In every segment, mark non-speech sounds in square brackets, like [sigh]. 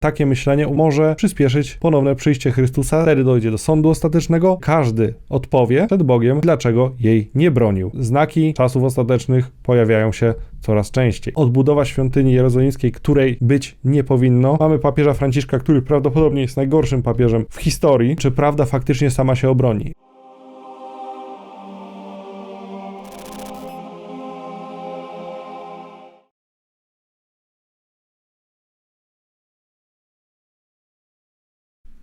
Takie myślenie może przyspieszyć ponowne przyjście Chrystusa, wtedy dojdzie do sądu ostatecznego. Każdy odpowie przed Bogiem, dlaczego jej nie bronił. Znaki czasów ostatecznych pojawiają się coraz częściej. Odbudowa świątyni jerozolimskiej, której być nie powinno. Mamy papieża Franciszka, który prawdopodobnie jest najgorszym papieżem w historii. Czy prawda faktycznie sama się obroni?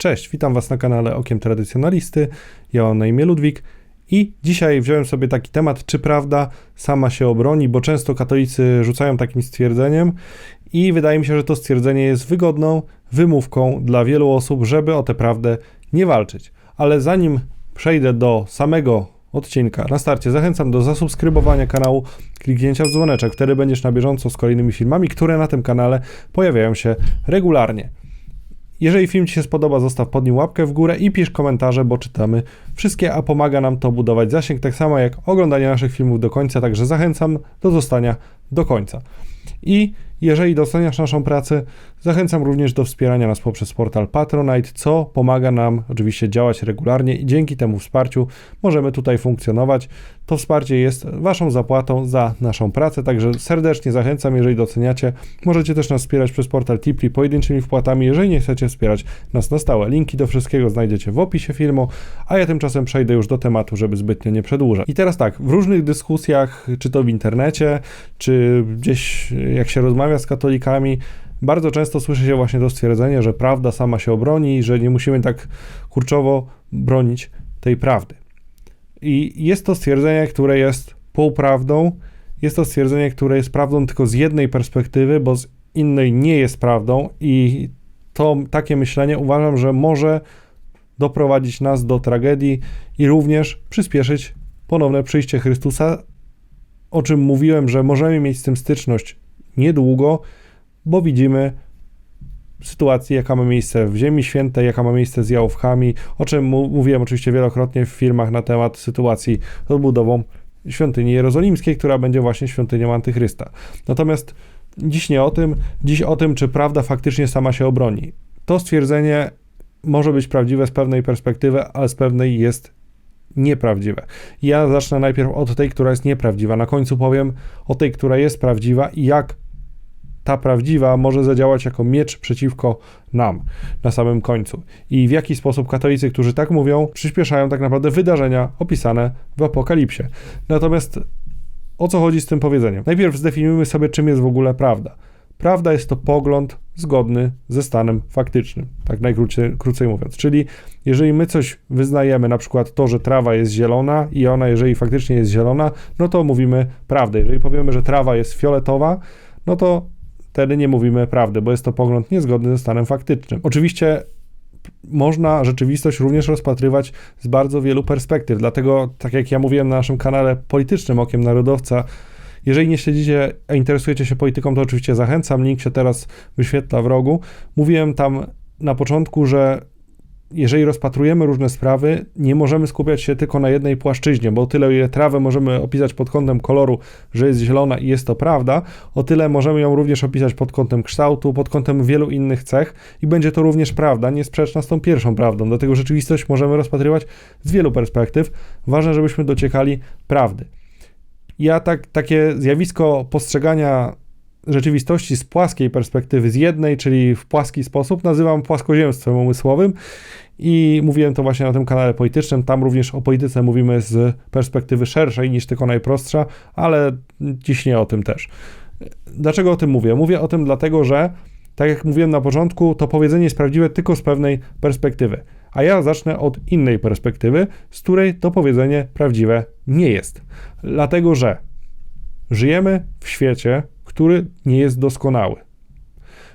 Cześć, witam Was na kanale Okiem Tradycjonalisty. Ja mam na imię Ludwik i dzisiaj wziąłem sobie taki temat, czy prawda sama się obroni, bo często katolicy rzucają takim stwierdzeniem i wydaje mi się, że to stwierdzenie jest wygodną wymówką dla wielu osób, żeby o tę prawdę nie walczyć. Ale zanim przejdę do samego odcinka, na starcie zachęcam do zasubskrybowania kanału, kliknięcia w dzwoneczek, wtedy będziesz na bieżąco z kolejnymi filmami, które na tym kanale pojawiają się regularnie. Jeżeli film Ci się spodoba, zostaw pod nim łapkę w górę i pisz komentarze, bo czytamy wszystkie, a pomaga nam to budować zasięg, tak samo jak oglądanie naszych filmów do końca, także zachęcam do zostania do końca. I jeżeli doceniasz naszą pracę, zachęcam również do wspierania nas poprzez portal Patronite, co pomaga nam oczywiście działać regularnie i dzięki temu wsparciu możemy tutaj funkcjonować. To wsparcie jest Waszą zapłatą za naszą pracę, także serdecznie zachęcam, jeżeli doceniacie. Możecie też nas wspierać przez portal Tipli pojedynczymi wpłatami, jeżeli nie chcecie wspierać nas na stałe. Linki do wszystkiego znajdziecie w opisie filmu, a ja tymczasem przejdę już do tematu, żeby zbytnio nie przedłużać. I teraz tak, w różnych dyskusjach, czy to w internecie, czy gdzieś jak się rozmawia z katolikami, bardzo często słyszy się właśnie to stwierdzenie, że prawda sama się obroni i że nie musimy tak kurczowo bronić tej prawdy. I jest to stwierdzenie, które jest półprawdą, jest to stwierdzenie, które jest prawdą tylko z jednej perspektywy, bo z innej nie jest prawdą i to takie myślenie uważam, że może doprowadzić nas do tragedii i również przyspieszyć ponowne przyjście Chrystusa, o czym mówiłem, że możemy mieć z tym styczność niedługo, bo widzimy sytuację, jaka ma miejsce w Ziemi Świętej, jaka ma miejsce z jałówkami, o czym mówiłem oczywiście wielokrotnie w filmach na temat sytuacji z odbudową świątyni jerozolimskiej, która będzie właśnie świątynią Antychrysta. Natomiast dziś nie o tym, dziś o tym, czy prawda faktycznie sama się obroni. To stwierdzenie może być prawdziwe z pewnej perspektywy, ale z pewnej jest nieprawdziwe. Ja zacznę najpierw od tej, która jest nieprawdziwa. Na końcu powiem o tej, która jest prawdziwa i jak ta prawdziwa może zadziałać jako miecz przeciwko nam na samym końcu. I w jaki sposób katolicy, którzy tak mówią, przyspieszają tak naprawdę wydarzenia opisane w Apokalipsie. Natomiast o co chodzi z tym powiedzeniem? Najpierw zdefiniujmy sobie, czym jest w ogóle prawda. Prawda jest to pogląd zgodny ze stanem faktycznym, tak najkrócej krócej mówiąc. Czyli jeżeli my coś wyznajemy, na przykład to, że trawa jest zielona i ona, jeżeli faktycznie jest zielona, no to mówimy prawdę. Jeżeli powiemy, że trawa jest fioletowa, no to wtedy nie mówimy prawdy, bo jest to pogląd niezgodny ze stanem faktycznym. Oczywiście można rzeczywistość również rozpatrywać z bardzo wielu perspektyw. Dlatego, tak jak ja mówiłem na naszym kanale politycznym Okiem Narodowca, jeżeli nie śledzicie, a interesujecie się polityką, to oczywiście zachęcam. Link się teraz wyświetla w rogu. Mówiłem tam na początku, że jeżeli rozpatrujemy różne sprawy, nie możemy skupiać się tylko na jednej płaszczyźnie, bo o tyle, ile trawę możemy opisać pod kątem koloru, że jest zielona i jest to prawda, o tyle możemy ją również opisać pod kątem kształtu, pod kątem wielu innych cech i będzie to również prawda, niesprzeczna z tą pierwszą prawdą. Dlatego rzeczywistość możemy rozpatrywać z wielu perspektyw. Ważne, żebyśmy dociekali prawdy. Ja tak, takie zjawisko postrzegania rzeczywistości z płaskiej perspektywy, z jednej, czyli w płaski sposób, nazywam płaskoziemstwem umysłowym i mówiłem to właśnie na tym kanale politycznym. Tam również o polityce mówimy z perspektywy szerszej niż tylko najprostsza, ale dziś nie o tym też. Dlaczego o tym mówię? Mówię o tym dlatego, że tak jak mówiłem na początku, to powiedzenie jest prawdziwe tylko z pewnej perspektywy. A ja zacznę od innej perspektywy, z której to powiedzenie prawdziwe nie jest. Dlatego, że żyjemy w świecie, który nie jest doskonały.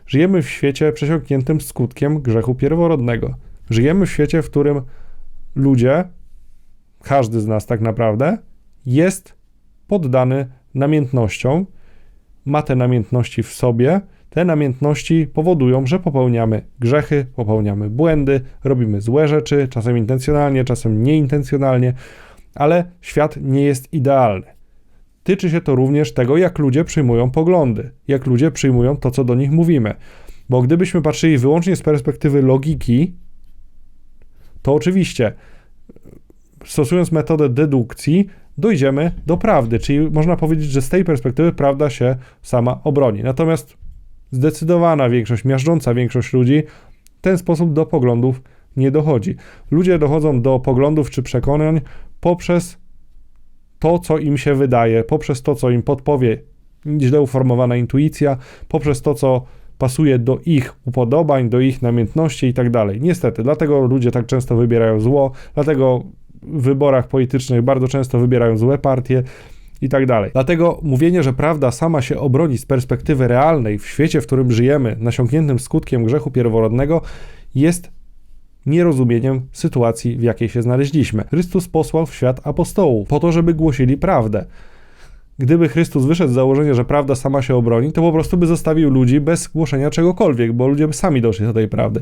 Żyjemy w świecie przesiąkniętym skutkiem grzechu pierworodnego. Żyjemy w świecie, w którym ludzie, każdy z nas tak naprawdę, jest poddany namiętnościom, ma te namiętności w sobie. Te namiętności powodują, że popełniamy grzechy, popełniamy błędy, robimy złe rzeczy, czasem intencjonalnie, czasem nieintencjonalnie, ale świat nie jest idealny tyczy się to również tego, jak ludzie przyjmują poglądy, jak ludzie przyjmują to, co do nich mówimy. Bo gdybyśmy patrzyli wyłącznie z perspektywy logiki, to oczywiście stosując metodę dedukcji, dojdziemy do prawdy, czyli można powiedzieć, że z tej perspektywy prawda się sama obroni. Natomiast zdecydowana większość, miażdżąca większość ludzi w ten sposób do poglądów nie dochodzi. Ludzie dochodzą do poglądów czy przekonań poprzez to, co im się wydaje, poprzez to, co im podpowie źle uformowana intuicja, poprzez to, co pasuje do ich upodobań, do ich namiętności i tak dalej. Niestety, dlatego ludzie tak często wybierają zło, dlatego w wyborach politycznych bardzo często wybierają złe partie i tak dalej. Dlatego mówienie, że prawda sama się obroni z perspektywy realnej w świecie, w którym żyjemy, nasiąkniętym skutkiem grzechu pierworodnego, jest nierozumieniem sytuacji, w jakiej się znaleźliśmy. Chrystus posłał w świat apostołów po to, żeby głosili prawdę. Gdyby Chrystus wyszedł z założenia, że prawda sama się obroni, to po prostu by zostawił ludzi bez głoszenia czegokolwiek, bo ludzie by sami doszli do tej prawdy.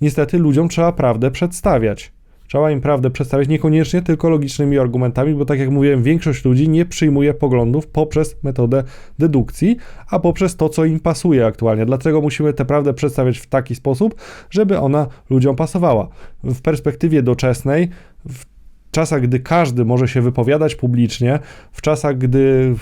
Niestety ludziom trzeba prawdę przedstawiać. Trzeba im prawdę przedstawiać niekoniecznie tylko logicznymi argumentami, bo tak jak mówiłem, większość ludzi nie przyjmuje poglądów poprzez metodę dedukcji, a poprzez to, co im pasuje aktualnie. Dlatego musimy tę prawdę przedstawiać w taki sposób, żeby ona ludziom pasowała. W perspektywie doczesnej, w czasach, gdy każdy może się wypowiadać publicznie, w czasach, gdy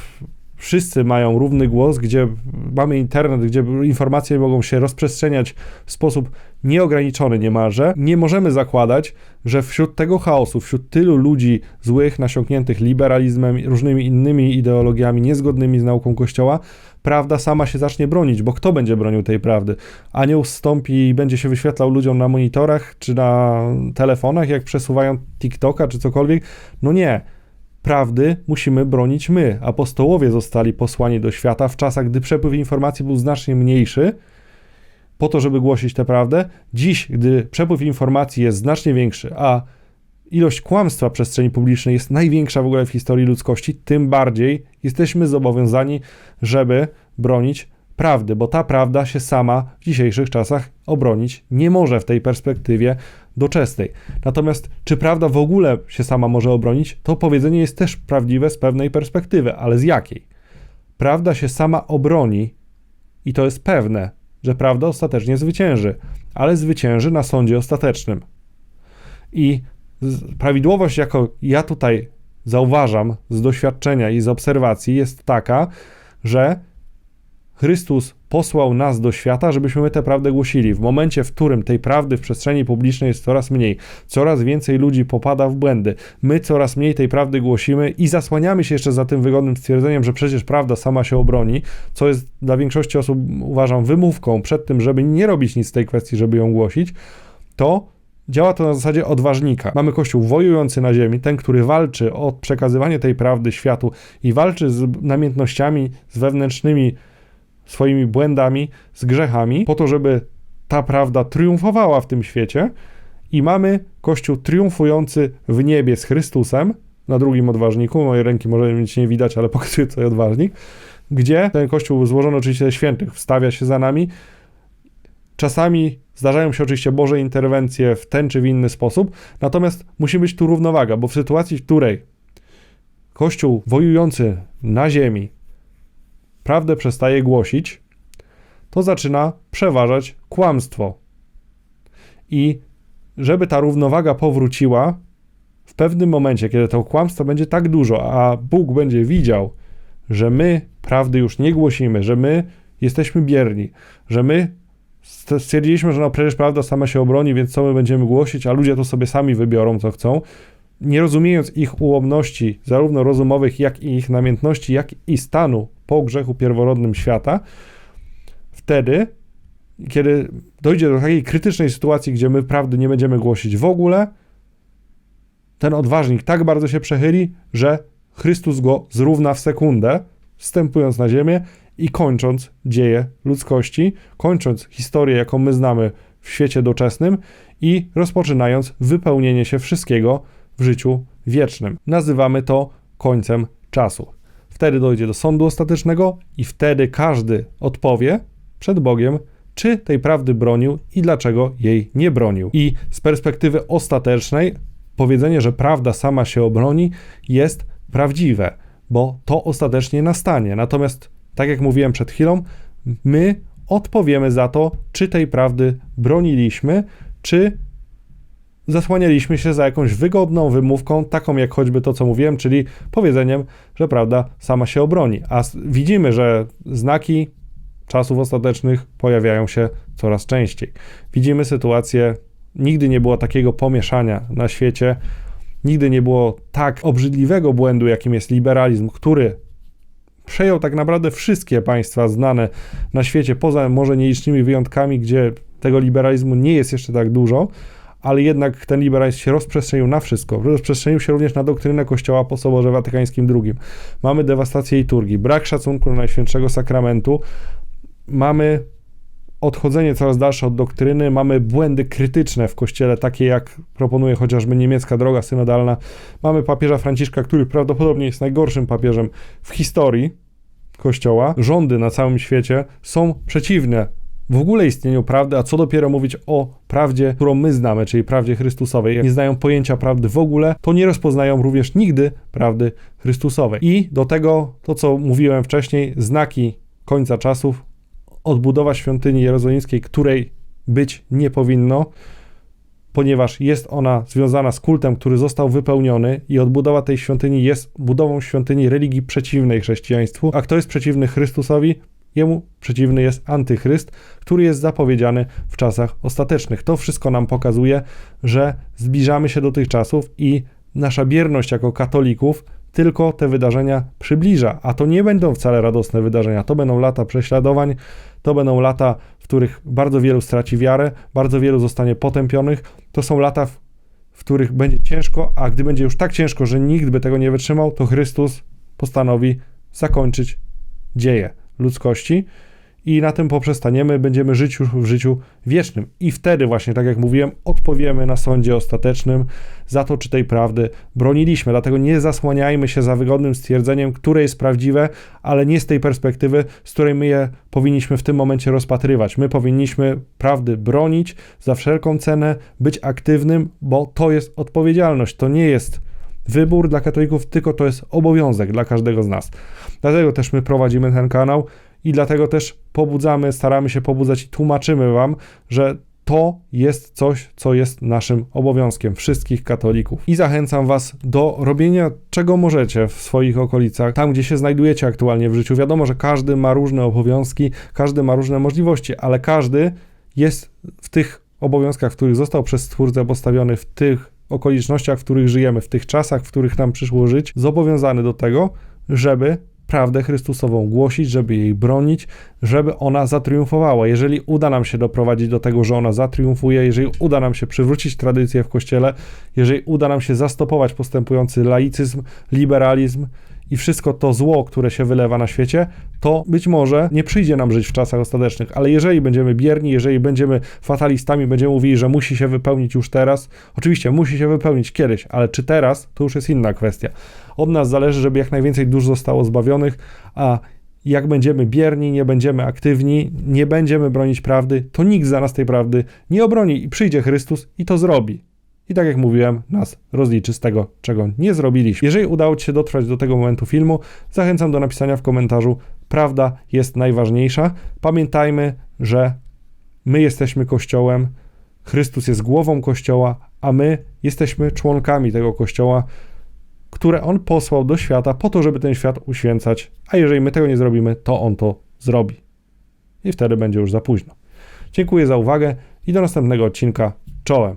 wszyscy mają równy głos, gdzie mamy internet, gdzie informacje mogą się rozprzestrzeniać w sposób nieograniczony niemalże, nie możemy zakładać, że wśród tego chaosu, wśród tylu ludzi złych, nasiąkniętych liberalizmem, różnymi innymi ideologiami niezgodnymi z nauką Kościoła, prawda sama się zacznie bronić, bo kto będzie bronił tej prawdy? Anioł wstąpi i będzie się wyświetlał ludziom na monitorach czy na telefonach, jak przesuwają TikToka czy cokolwiek? No nie prawdy musimy bronić my. Apostołowie zostali posłani do świata w czasach, gdy przepływ informacji był znacznie mniejszy, po to, żeby głosić tę prawdę. Dziś, gdy przepływ informacji jest znacznie większy, a ilość kłamstwa w przestrzeni publicznej jest największa w ogóle w historii ludzkości, tym bardziej jesteśmy zobowiązani, żeby bronić prawdy, bo ta prawda się sama w dzisiejszych czasach obronić nie może w tej perspektywie doczesnej. Natomiast czy prawda w ogóle się sama może obronić, to powiedzenie jest też prawdziwe z pewnej perspektywy, ale z jakiej? Prawda się sama obroni i to jest pewne, że prawda ostatecznie zwycięży, ale zwycięży na sądzie ostatecznym. I prawidłowość, jaką ja tutaj zauważam z doświadczenia i z obserwacji, jest taka, że Chrystus posłał nas do świata, żebyśmy my tę prawdę głosili. W momencie, w którym tej prawdy w przestrzeni publicznej jest coraz mniej, coraz więcej ludzi popada w błędy, my coraz mniej tej prawdy głosimy i zasłaniamy się jeszcze za tym wygodnym stwierdzeniem, że przecież prawda sama się obroni, co jest dla większości osób, uważam, wymówką przed tym, żeby nie robić nic w tej kwestii, żeby ją głosić, to Działa to na zasadzie odważnika. Mamy Kościół wojujący na ziemi, ten, który walczy o przekazywanie tej prawdy światu i walczy z namiętnościami, z wewnętrznymi swoimi błędami, z grzechami, po to, żeby ta prawda triumfowała w tym świecie. I mamy Kościół triumfujący w niebie z Chrystusem, na drugim odważniku, moje ręki może mieć nie widać, ale [laughs] pokazuję tutaj odważnik, gdzie ten Kościół złożony oczywiście ze świętych wstawia się za nami. Czasami zdarzają się oczywiście Boże interwencje w ten czy w inny sposób, natomiast musi być tu równowaga, bo w sytuacji, w której Kościół wojujący na ziemi prawdę przestaje głosić, to zaczyna przeważać kłamstwo. I żeby ta równowaga powróciła, w pewnym momencie, kiedy to kłamstwo będzie tak dużo, a Bóg będzie widział, że my prawdy już nie głosimy, że my jesteśmy bierni, że my stwierdziliśmy, że no przecież prawda sama się obroni, więc co my będziemy głosić, a ludzie to sobie sami wybiorą, co chcą, nie rozumiejąc ich ułomności, zarówno rozumowych, jak i ich namiętności, jak i stanu po grzechu pierworodnym świata, wtedy, kiedy dojdzie do takiej krytycznej sytuacji, gdzie my prawdy nie będziemy głosić w ogóle, ten odważnik tak bardzo się przechyli, że Chrystus go zrówna w sekundę, wstępując na ziemię i kończąc dzieje ludzkości, kończąc historię, jaką my znamy w świecie doczesnym i rozpoczynając wypełnienie się wszystkiego w życiu wiecznym. Nazywamy to końcem czasu. Wtedy dojdzie do sądu ostatecznego i wtedy każdy odpowie przed Bogiem, czy tej prawdy bronił i dlaczego jej nie bronił. I z perspektywy ostatecznej, powiedzenie, że prawda sama się obroni, jest prawdziwe, bo to ostatecznie nastanie. Natomiast, tak jak mówiłem przed chwilą, my odpowiemy za to, czy tej prawdy broniliśmy, czy zasłanialiśmy się za jakąś wygodną wymówką, taką jak choćby to, co mówiłem, czyli powiedzeniem, że prawda sama się obroni. A widzimy, że znaki czasów ostatecznych pojawiają się coraz częściej. Widzimy sytuację, nigdy nie było takiego pomieszania na świecie, nigdy nie było tak obrzydliwego błędu, jakim jest liberalizm, który przejął tak naprawdę wszystkie państwa znane na świecie, poza może nielicznymi wyjątkami, gdzie tego liberalizmu nie jest jeszcze tak dużo, ale jednak ten liberalizm się rozprzestrzenił na wszystko. Rozprzestrzenił się również na doktrynę Kościoła po Soborze Watykańskim II. Mamy dewastację liturgii, brak szacunku do Najświętszego Sakramentu, mamy odchodzenie coraz dalsze od doktryny, mamy błędy krytyczne w Kościele, takie jak proponuje chociażby niemiecka droga synodalna. Mamy papieża Franciszka, który prawdopodobnie jest najgorszym papieżem w historii Kościoła. Rządy na całym świecie są przeciwne w ogóle istnieniu prawdy, a co dopiero mówić o prawdzie, którą my znamy, czyli prawdzie Chrystusowej. Jak nie znają pojęcia prawdy w ogóle, to nie rozpoznają również nigdy prawdy Chrystusowej. I do tego, to co mówiłem wcześniej, znaki końca czasów, odbudowa świątyni jerozolimskiej, której być nie powinno, ponieważ jest ona związana z kultem, który został wypełniony i odbudowa tej świątyni jest budową świątyni religii przeciwnej chrześcijaństwu. A kto jest przeciwny Chrystusowi? Jemu przeciwny jest antychryst, który jest zapowiedziany w czasach ostatecznych. To wszystko nam pokazuje, że zbliżamy się do tych czasów i nasza bierność jako katolików tylko te wydarzenia przybliża, a to nie będą wcale radosne wydarzenia. To będą lata prześladowań, to będą lata, w których bardzo wielu straci wiarę, bardzo wielu zostanie potępionych. To są lata, w, w których będzie ciężko, a gdy będzie już tak ciężko, że nikt by tego nie wytrzymał, to Chrystus postanowi zakończyć dzieje ludzkości i na tym poprzestaniemy, będziemy żyć już w życiu wiecznym. I wtedy właśnie, tak jak mówiłem, odpowiemy na sądzie ostatecznym za to, czy tej prawdy broniliśmy. Dlatego nie zasłaniajmy się za wygodnym stwierdzeniem, które jest prawdziwe, ale nie z tej perspektywy, z której my je powinniśmy w tym momencie rozpatrywać. My powinniśmy prawdy bronić za wszelką cenę, być aktywnym, bo to jest odpowiedzialność, to nie jest wybór dla katolików, tylko to jest obowiązek dla każdego z nas. Dlatego też my prowadzimy ten kanał i dlatego też pobudzamy, staramy się pobudzać i tłumaczymy Wam, że to jest coś, co jest naszym obowiązkiem wszystkich katolików. I zachęcam Was do robienia czego możecie w swoich okolicach, tam gdzie się znajdujecie aktualnie w życiu. Wiadomo, że każdy ma różne obowiązki, każdy ma różne możliwości, ale każdy jest w tych obowiązkach, w których został przez Stwórcę postawiony, w tych okolicznościach, w których żyjemy, w tych czasach, w których nam przyszło żyć, zobowiązany do tego, żeby prawdę Chrystusową głosić, żeby jej bronić, żeby ona zatriumfowała. Jeżeli uda nam się doprowadzić do tego, że ona zatriumfuje, jeżeli uda nam się przywrócić tradycję w Kościele, jeżeli uda nam się zastopować postępujący laicyzm, liberalizm, i wszystko to zło, które się wylewa na świecie, to być może nie przyjdzie nam żyć w czasach ostatecznych, ale jeżeli będziemy bierni, jeżeli będziemy fatalistami, będziemy mówili, że musi się wypełnić już teraz, oczywiście musi się wypełnić kiedyś, ale czy teraz, to już jest inna kwestia. Od nas zależy, żeby jak najwięcej dusz zostało zbawionych, a jak będziemy bierni, nie będziemy aktywni, nie będziemy bronić prawdy, to nikt za nas tej prawdy nie obroni i przyjdzie Chrystus i to zrobi. I tak jak mówiłem, nas rozliczy z tego, czego nie zrobiliśmy. Jeżeli udało Ci się dotrwać do tego momentu filmu, zachęcam do napisania w komentarzu: Prawda jest najważniejsza. Pamiętajmy, że my jesteśmy Kościołem, Chrystus jest głową Kościoła, a my jesteśmy członkami tego Kościoła, które On posłał do świata po to, żeby ten świat uświęcać. A jeżeli my tego nie zrobimy, to On to zrobi. I wtedy będzie już za późno. Dziękuję za uwagę i do następnego odcinka. Czołem.